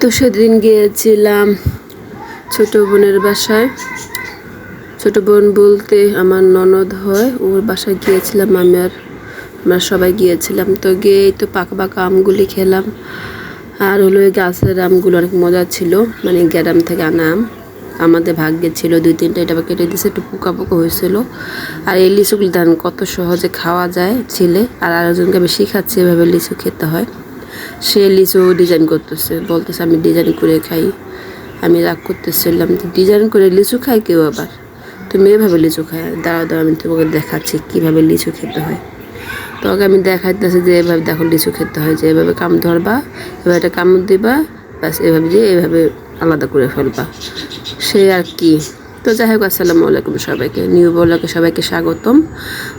তো সেদিন গিয়েছিলাম ছোট বোনের বাসায়। ছোট বোন বলতে আমার ননদ হয়, ওর বাসায় গিয়েছিলাম আমি আর আমরা সবাই গিয়েছিলাম। তো গিয়ে তো পাকা পাকা আমগুলি খেলাম। আর হলো ওই গাছের আমগুলো অনেক মজা ছিল মানে গ্যারাম থেকে আনা আম। আমাদের ভাগ্যে ছিল দুই তিনটা, এটা কেটে দিয়েছে একটু পোকা পোকা হয়েছিল। আর এই লিচুগুলি ধান কত সহজে খাওয়া যায় ছিলে, আর আরেকজনকে বেশি খাচ্ছে এভাবে লিচু খেতে হয়। সে লিচু ডিজাইন করতেছে, বলতেছে আমি ডিজাইন করে খাই। আমি রাগ করতেছিলাম ডিজাইন করে লিচু খাই কেউ আবার? তুমি এভাবে লিচু খাই দাঁড়া দাঁড়া আমি তোমাকে দেখাচ্ছি কীভাবে লিচু খেতে হয়। তোকে আমি দেখাইতেছি যে এভাবে দেখো লিচু খেতে হয়, যে এভাবে কাম ধরবা, এভাবে একটা কামড় দিবা, ব্যাস, এভাবে দিয়ে এভাবে আলাদা করে ফেলবা। সে আর কি। তো যাই হোক, আসসালামু আলাইকুম সবাইকে। নিউ বলাকে সবাইকে স্বাগতম।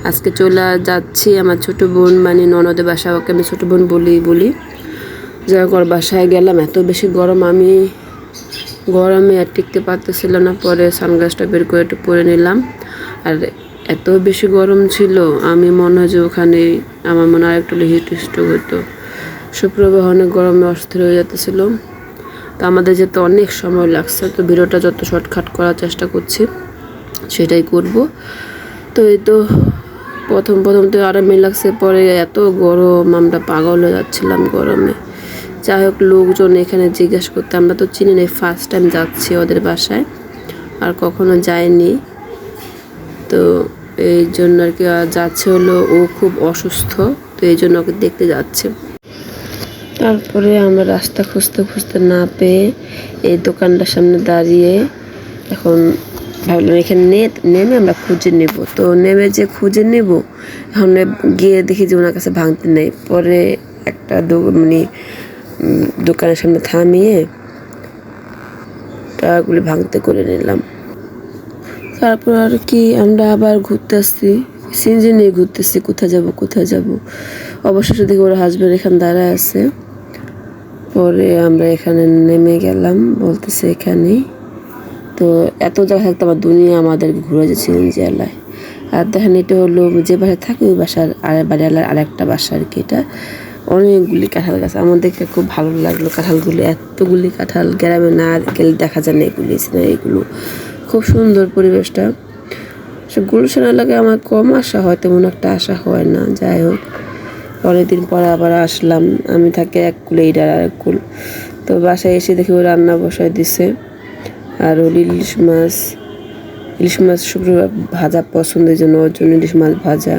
আজকে চলে যাচ্ছি আমার ছোট বোন মানে ননদের বাসা ওকে আমি ছোটো বোন বলি বলি। হোক বাসায় গেলাম, এত বেশি গরম আমি গরমে আর টিকতে পারতেছিল না। পরে সানগ্লাসটা বের করে একটু পরে নিলাম। আর এত বেশি গরম ছিল, আমি মনে হয় যে ওখানে আমার মনে হয় একটু হিট স্ট্রোক হতো সুপ্রভাহ অনেক গরমে অস্থির হয়ে যেতেছিল তো আমাদের যেতে অনেক সময় লাগছে, তো ভিডিওটা যত শর্টকাট করার চেষ্টা করছি, সেটাই করব। তো এই তো প্রথম প্রথম তো আরামে লাগছে, পরে এত গরম, আমরা পাগল হয়ে যাচ্ছিলাম গরমে। যাই হোক, লোকজন এখানে জিজ্ঞেস করতে, আমরা তো চিনি না ফার্স্ট টাইম যাচ্ছি ওদের বাসায়, আর কখনো যায়নি তো এই জন্য আর কি যাচ্ছে হলো, ও খুব অসুস্থ, তো এই জন্য ওকে দেখতে যাচ্ছে। তারপরে আমরা রাস্তা খুঁজতে খুঁজতে না পেয়ে এই দোকানটার সামনে দাঁড়িয়ে এখন ভাবলাম, এখানে নে, নেমে আমরা খুঁজে নেব। তো নেমে যে খুঁজে নেব, এখন গিয়ে দেখি যে ওনার কাছে ভাঙতে নেই। পরে একটা মানে দোকানের সামনে থামিয়ে টাকাগুলি ভাঙতে করে নিলাম। তারপর আর কি আমরা আবার ঘুরতে আসছি সিনজি নিয়ে ঘুরতেছি, কোথায় যাব কোথায় যাব। অবশেষে দেখি ওর হাজব্যান্ড এখানে দাঁড়ায় আছে। পরে আমরা এখানে নেমে গেলাম, বলতেছে এখানেই তো এত জায়গা থাকতে আমার দুনিয়া আমাদেরকে ঘুরে যাচ্ছে সিএনজি এলায় আর দেখেন এটা হলো যে বাসায় থাকে, ওই বাসার আর বাড়িওয়ালার আরেকটা বাসা আর কি এটা। অনেকগুলি কাঁঠাল গাছ। আমার দেখে খুব ভালো লাগল কাঁঠালগুলো। এতগুলি কাঁঠাল গ্রামে না গেলে দেখা যায় না এগুলি এগুলো। খুব সুন্দর পরিবেশটা। সে গুলশান এলাকায় আমার কম আসা হয়, তেমন একটা আশা হয় না। যাই হোক অনেকদিন পরে আবার আসলাম। আমি থাকি এক কুল এইটার আর এক কুল। তো বাসায় এসে দেখি ও রান্না বসায় দিছে। আর ওর ইলিশ মাছ ইলিশ মাছ শুক্রবার ভাজা পছন্দের জন্য, ওর জন্য ইলিশ মাছ ভাজা।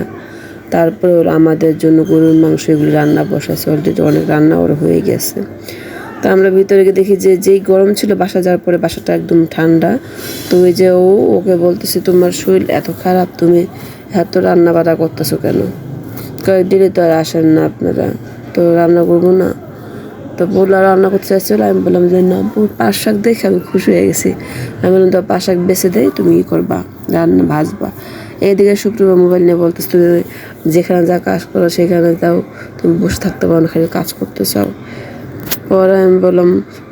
তারপরে আমাদের জন্য গরুর মাংস এগুলো রান্না বসাছে অলরেডি অনেক রান্না ওর হয়ে গেছে। তো আমরা ভিতরে গিয়ে দেখি যে যেই গরম ছিল বাসা যাওয়ার পরে বাসাটা একদম ঠান্ডা। তো ওই যে ও ওকে বলতেছে, তোমার শরীর এত খারাপ, তুমি এত রান্না বান্না করতেছো কেন? কয়েক কয়েকদিনে তো আর আসেন না আপনারা, তো রান্না করব না। তো বলল রান্না করতে চাইছিল আমি বললাম যে, না পাঁচ শাক দেখে আমি খুশি হয়ে গেছি। আমি বললাম তো পাঁচ শাক বেছে দেয় তুমি ই করবা, রান্না ভাজবা। এইদিকে শুক্রবার মোবাইল নিয়ে বলতেছ তুমি যেখানে যা কাজ করো সেখানে যাও, তুমি বসে থাকতে পারো না, খালি কাজ করতে চাও। পরে আমি বললাম,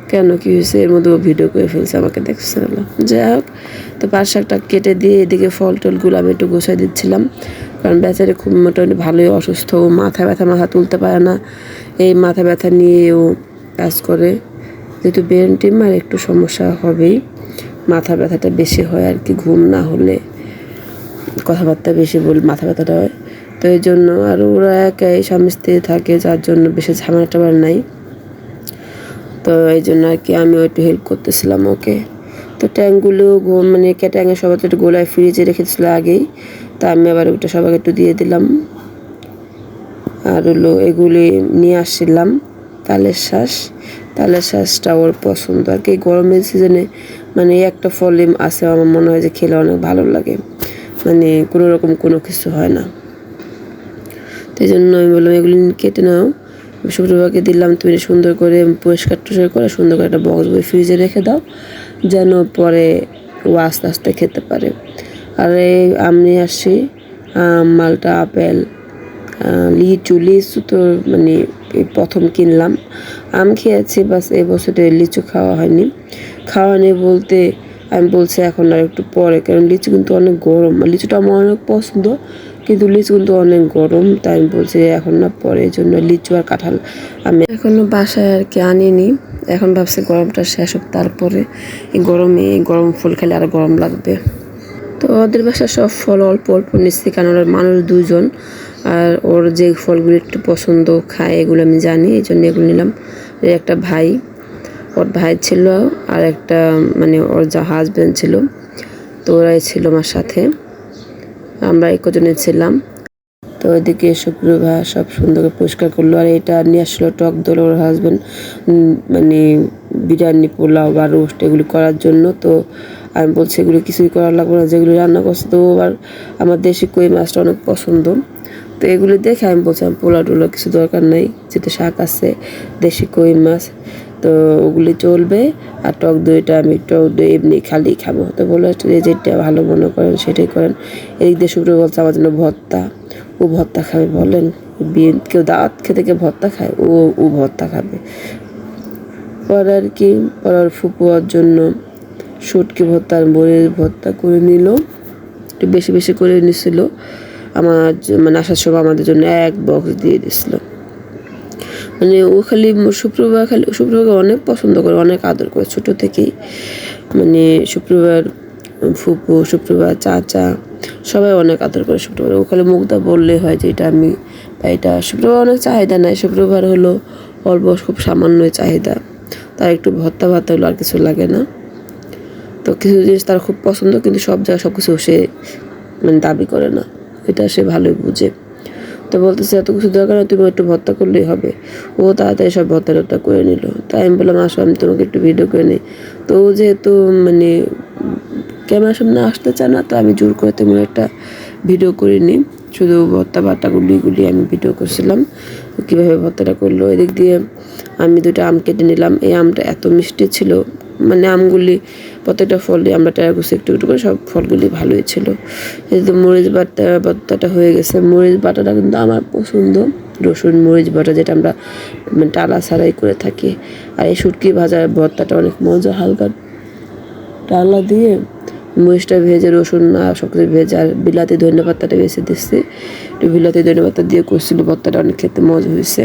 কেন, কী হয়েছে? এর মধ্যে ভিডিও করে ফেলছে, আমাকে দেখছে না। যাই হোক। তো শাকটা কেটে দিয়ে এদিকে ফল টলগুলো আমি একটু গোছাই দিচ্ছিলাম, কারণ বেচারে খুব মোটামুটি ভালোই অসুস্থ। ও মাথা ব্যথা, মাথা তুলতে পারে না। এই মাথা ব্যথা নিয়ে ও কাজ করে। যেহেতু ব্রেন টিমার একটু সমস্যা হবেই। মাথা ব্যথাটা বেশি হয় আর কি, ঘুম না হলে। কথাবার্তা বেশি বল মাথা ব্যথাটা হয়। তো এই জন্য আর ওরা একাই স্বামী স্ত্রী থাকে, যার জন্য বেশি ঝামেলা টামেলা নাই। তো এই জন্য আর কি আমি একটু হেল্প করতেছিলাম ওকে। তো ট্যাঙ্কগুলো মানে ট্যাঙ্কের সবাই একটু গোলায় ফ্রিজে রেখেছিল আগেই। তা আমি আবার ওটা সবাইকে একটু দিয়ে দিলাম। আর হলো এগুলি নিয়ে আসছিলাম, তালের শ্বাস তালের শ্বাসটা ওর পছন্দ আর কি। গরমের সিজনে মানে একটা ফলে আছে, আমার মনে হয় যে খেলে অনেক ভালো লাগে। মানে কোনো রকম কোনো কিছু হয় না। তো এই জন্য আমি বললাম, এগুলি কেটে নাও। শুক্রবারকে দিলাম, তুমি সুন্দর করে পরিষ্কার টুষ্কার করে, সুন্দর করে একটা বক্স বই ফ্রিজে রেখে দাও, যেন পরে ও আস্তে আস্তে খেতে পারে। আর এই আম আসছি মালটা, আপেল লিচু লিচু তো মানে প্রথম কিনলাম। আম খেয়েছি, বাস এই বছরে লিচু খাওয়া হয়নি। খাওয়া নেই বলতে আমি বলছি এখন আর একটু পরে, কারণ লিচু কিন্তু অনেক গরম। লিচুটা আমার অনেক পছন্দ, কিন্তু লিচু কিন্তু অনেক গরম, তাই আমি বলছি এখন না পরে, এই জন্য লিচু আর কাঁঠাল আমি এখনও বাসায় আর কি আনিনি। এখন ভাবছি গরমটা শেষ হোক তারপরে। এই গরমে গরম ফুল খেলে আরও গরম লাগবে। তো ওদের বাসায় সব ফল অল্প অল্প নিচ্ছি, কারণ ওরা মানুষ দুজন আর ওর যে ফলগুলো একটু পছন্দ খায়, এগুলো আমি জানি, এই জন্য এগুলো নিলাম। একটা ভাই ওর ভাই ছিল আর একটা মানে ওর যা হাজব্যান্ড ছিল, তো ওরাই ছিল আমার সাথে। আমরা এই কজনে ছিলাম। তো ওইদিকে শুক্রবার সব সুন্দর করে পরিষ্কার করল। আর এটা নিয়ে আসলো টক দল ওর হাজব্যান্ড মানে বিরিয়ানি, পোলাও বা রোস্ট এগুলি করার জন্য। তো আমি বলছি, এগুলো কিছুই করার লাগবে না। যেগুলো রান্না করছে তো আবার আমার দেশি কই মাছটা অনেক পছন্দ। তো এগুলি দেখে আমি বলছিলাম পোলা টোলা কিছু দরকার নেই। যেহেতু শাক আছে, দেশি কই মাছ তো ওগুলি চলবে, আর টক দইটা আমি টক দই এমনি খালি খাব। তো বলে যেটা ভালো মনে করেন, সেটাই করেন। এদিক দিয়ে শুক্র বলছে আমার জন্য ভর্তা। ও ভর্তা খাবে বলেন? বিয়ে কেউ দাঁত খেতে কেউ ভর্তা খায়? ও ও ভর্তা খাবে। পরে আর কি পরার ফুপুয়ার জন্য শুটকি ভর্তা আর বড়ির ভর্তা করে নিল। একটু বেশি বেশি করে নিছিল। আমার মানে আসার সময় আমাদের জন্য এক বক্স দিয়ে দিছিল। মানে ও খালি শুক্রবার খালি শুক্রবার অনেক পছন্দ করে, অনেক আদর করে। ছোট থেকেই মানে শুক্রবার ফুপু, শুক্রবার চাচা, সবাই অনেক আদর করে শুক্রবার। ও খালি মুগ্ধা বললে হয় যে এটা আমি বা এটা শুক্রবার অনেক চাহিদা নাই শুক্রবার হলো অল্প খুব সামান্য চাহিদা। তার একটু ভত্তা ভাতা হলো আর কিছু লাগে না। তো কিছু জিনিস তার খুব পছন্দ, কিন্তু সব জায়গায় সব কিছু সে মানে দাবি করে না। এটা সে ভালোই বুঝে। তো বলতেছে, এত কিছু দরকার না তুমি একটু ভর্তা করলেই হবে। ও তাড়াতাড়ি সব ভর্তা টর্তা করে নিল। তাই আমি বললাম, আসো, আমি তোমাকে একটু ভিডিও করে নিই। তো ও যেহেতু মানে ক্যামেরার সামনে আসতে চায় না, তো আমি জোর করে তেমন একটা ভিডিও করিনি শুধু ভর্তা বাটা গুলি গুলি আমি ভিডিও করছিলাম। কীভাবে ভর্তাটা করল, এদিক দিয়ে আমি দুটো আম কেটে নিলাম। এই আমটা এত মিষ্টি ছিল মানে আমগুলি প্রত্যেকটা ফলই আমরা ট্রাই একটু একটু করে, সব ফলগুলি ভালোই ছিল। এই তো মরিচ বাটা বাটাটা হয়ে গেছে। মরিচ বাটাটা কিন্তু আমার পছন্দ। রসুন মরিচ বাটা যেটা আমরা মানে টালা ছাড়াই করে থাকি। আর এই শুটকি ভাজার ভর্তাটা অনেক মজা, হালকা টালা দিয়ে মরিচটা ভেজে, রসুন আর সব কিছু ভেজে, আর বিলাতি ধনে পাতাটা বেছে দিচ্ছি। একটু বিলাতি ধনে পাতা দিয়ে করছিল ভর্তাটা অনেক খেতে মজা হয়েছে।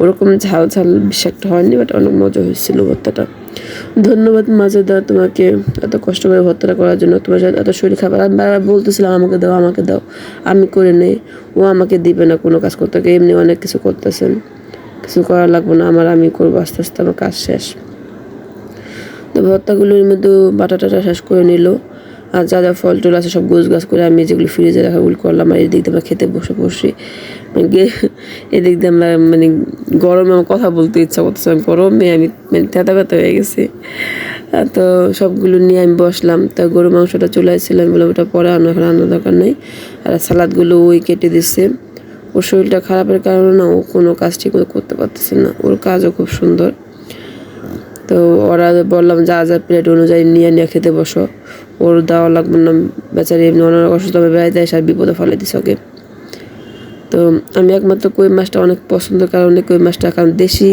ওরকম ঝাল ঝাল একটা হয়নি বাট অনেক মজা হয়েছিল ভর্তাটা। ধন্যবাদ মাজেদা তোমাকে এত কষ্ট করে ভর্তাটা করার জন্য। তোমার সাথে এত শরীর খাবার আমি বারবার বলতেছিলাম, আমাকে দাও আমাকে দাও। আমি করে নেই। ও আমাকে দিবে না, কোনো কাজ করতে এমনি অনেক কিছু করতেছেন। কিছু করা লাগবে না, আমার আমি করব আস্তে আস্তে, আমার কাজ শেষ। তো ভর্তাগুলোর মধ্যে বাটাটাটা শেষ করে নিল। আর যা যা ফল টল আছে সব গোছ গাছ করে আমি যেগুলো ফ্রিজে রাখা ওগুলো করলাম আর এদিক দিয়ে আমরা খেতে বসে বসে মানে এদিক দিয়ে আমরা মানে গরমে আমার কথা বলতে ইচ্ছা করতেছে আমি গরমে আমি মানে তেতা ব্যথা হয়ে গেছি। তো সবগুলো নিয়ে আমি বসলাম। তা গরু মাংসটা চলে আসছিলাম বলে ওটা পরে আনো, এখন আনার দরকার নেই। আর সালাদগুলো ওই কেটে দিচ্ছে ওর শরীরটা খারাপের কারণে না ও কোনো কাজ ঠিক করতে পারতেছে না। ওর কাজও খুব সুন্দর। তো ওরা বললাম যা যা প্লেট অনুযায়ী নিয়ে নিয়ে খেতে বসো। ওর দেওয়া লাগবে না, বেচারি এমনি অনেক অসুস্থ হবে, বেড়াইতে এসে আর বিপদে ফেলে দিস ওকে। তো আমি একমাত্র কই মাছটা অনেক পছন্দ কারণে কই মাছটা, কারণ দেশি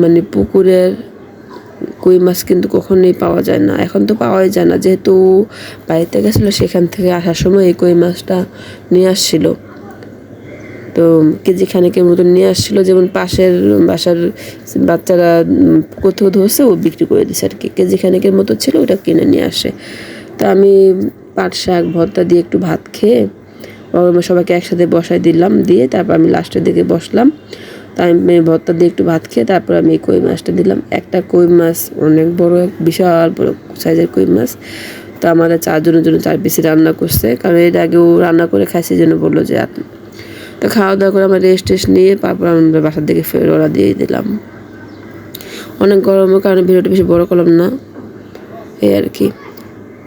মানে পুকুরের কই মাছ কিন্তু কখনোই পাওয়া যায় না। এখন তো পাওয়াই যায় না, যেহেতু বাড়িতে গেছিল সেখান থেকে আসার সময় এই কই মাছটা নিয়ে আসছিল। তো কেজি খানেকের মতো নিয়ে আসছিল, যেমন পাশের বাসার বাচ্চারা কোথাও ধরছে ও বিক্রি করে দিছে আর কি। কেজি খানেকের মতো ছিল, ওটা কিনে নিয়ে আসে। তো আমি পাট শাক, ভর্তা দিয়ে একটু ভাত খেয়ে সবাইকে একসাথে বসাই দিলাম, দিয়ে তারপর আমি লাস্টের দিকে বসলাম। তাই আমি ভর্তা দিয়ে একটু ভাত খেয়ে তারপর আমি এই কই মাছটা দিলাম। একটা কই মাছ, অনেক বড় এক বিশাল বড় সাইজের কই মাছ। তো আমাদের চারজনের জন্য চার পিসি রান্না করছে, কারণ এর আগেও রান্না করে খাইছে জন্য বলল যে তো খাওয়া দাওয়া করে আমরা রেস্ট টেস্ট নিয়ে তারপর আমরা বাসার দিকে ফের ওরা দিয়ে দিলাম। অনেক গরমের কারণে ভিডিওটা বেশি বড় করলাম না, এই আর কি।